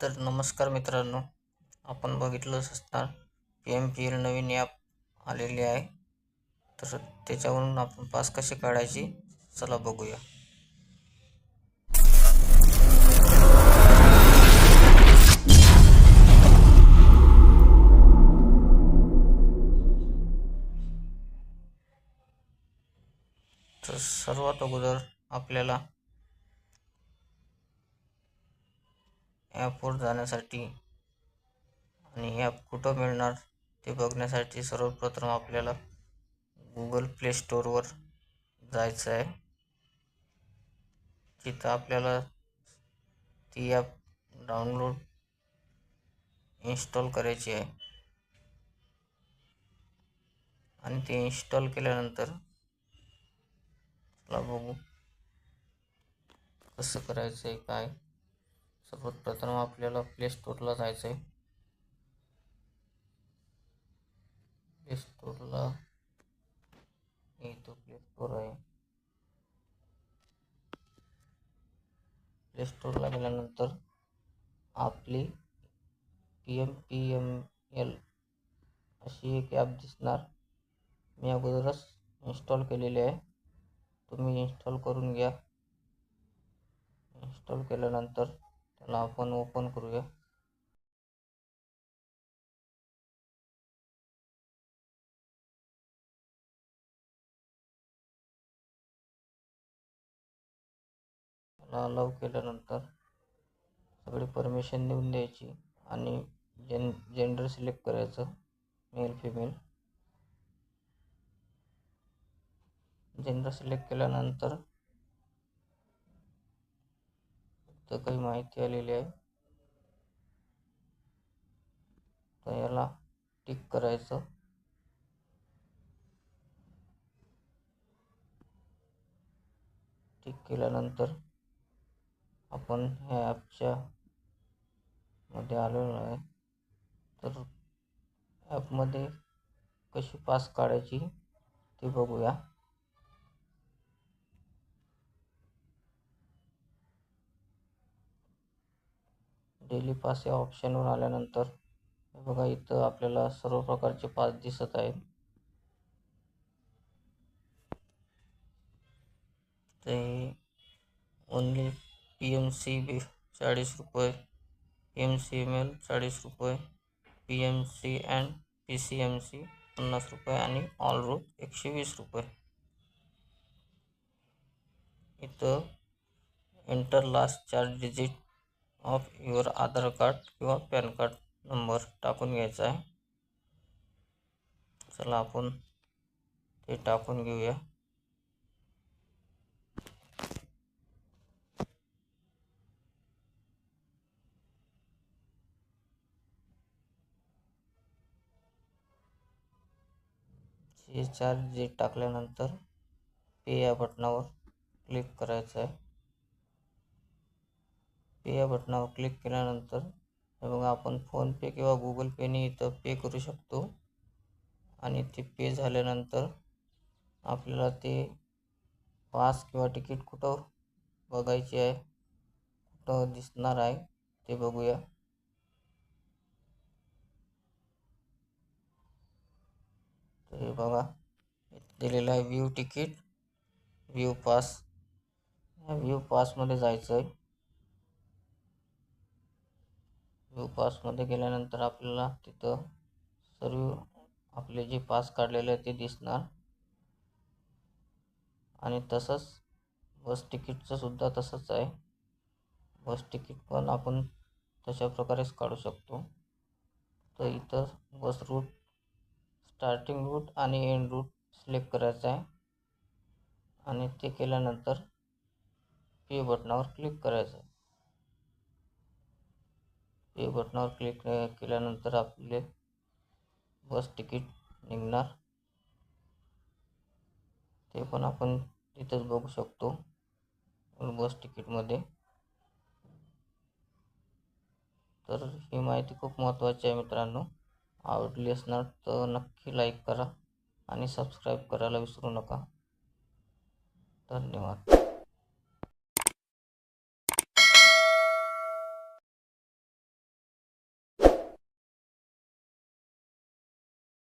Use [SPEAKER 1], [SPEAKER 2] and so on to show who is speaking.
[SPEAKER 1] तर नमस्कार मित्रांनो आपण बघितलंच असणार पी एम पी एल नवीन ॲप आलेली आहे. तर त्याच्यावरून आपण पास कसे काढायची चला बघूया. तर सर्वात अगोदर आपल्याला ॲपवर जाण्यासाठी आणि ॲप कुठं मिळणार ते बघण्यासाठी सर्वप्रथम आपल्याला गुगल प्ले स्टोअरवर जायचं आहे. तिथं आपल्याला ती ॲप डाउनलोड इन्स्टॉल करायची आहे. आणि ते इन्स्टॉल केल्यानंतर चला बघू कसं करायचं आहे काय? सर्वप्रथम आपल्याला प्ले स्टोरला जायचं आहे प्ले स्टोरला इथं प्ले स्टोर आहे. प्ले स्टोरला गेल्यानंतर आपली P M P M L अशी एक ॲप दिसणार. मी अगोदरच इन्स्टॉल केलेली आहे. तुम्ही इन्स्टॉल करून घ्या. इन्स्टॉल केल्यानंतर ला आपण ओपन करूया. अलाव केल्यानंतर सगळी परमिशन देऊन द्यायची आणि जेन जेंडर सिलेक्ट करायचं मेल फिमेल जेंडर सिलेक्ट केल्यानंतर तर काही माहिती आलेली आहे. तर याला टिक करायचं. टिक केल्यानंतर आपण ह्या ॲपच्या मध्ये आलेलो आहे. तर ॲपमध्ये कशी पास काढायची ते बघूया. डेली पास या ऑप्शनवर आल्यानंतर हे बघा इथं आपल्याला सर्व प्रकारचे पास दिसत आहेत. ते only P M C B चाळीस रुपये P M C M L चाळीस रुपये P M C and P C M C पन्नास रुपये आणि ऑल रूट एकशे वीस रुपये. इथं एंटर लास्ट चार digit of your Aadhaar card किंवा पॅन कार्ड नंबर टाकून घ्यायचा आहे. चला आपण ते टाकून घेऊया. हे चार जी टाकल्यानंतर पे या बटनावर क्लिक करायचं आहे. पे या बटनावर क्लिक केल्यानंतर हे बघा आपण फोनपे किंवा गुगल पेने इथं पे करू शकतो. आणि ते पे झाल्यानंतर आपल्याला ते पास किंवा तिकीट कुठं बघायचे आहे कुठं दिसणार आहे ते बघूया. तर हे बघा दिलेलं आहे view ticket view pass view view पासमध्ये जायचं आहे व्यू पासमध्ये गेल्यानंतर आपल्याला तिथं सर्व आपले जे पास काढलेले आहे ते दिसणार. आणि तसंच बस तिकीटचं सुद्धा तसंच आहे. बस तिकीट पण आपण तशा प्रकारेच काढू शकतो. तर इथं बस रूट स्टार्टिंग रूट आणि एंड रूट सिलेक्ट करायचं आहे. आणि ते केल्यानंतर पे बटनावर क्लिक करायचं आहे. पे बटनावर क्लिक केल्यानंतर आपले बस तिकीट निघणार. ते पण आपण तिथंच बघू शकतो बस तिकीटमध्ये. तर ही माहिती खूप महत्त्वाची आहे मित्रांनो. आवडली असणार तर नक्की लाईक करा आणि सबस्क्राईब करायला विसरू नका. धन्यवाद.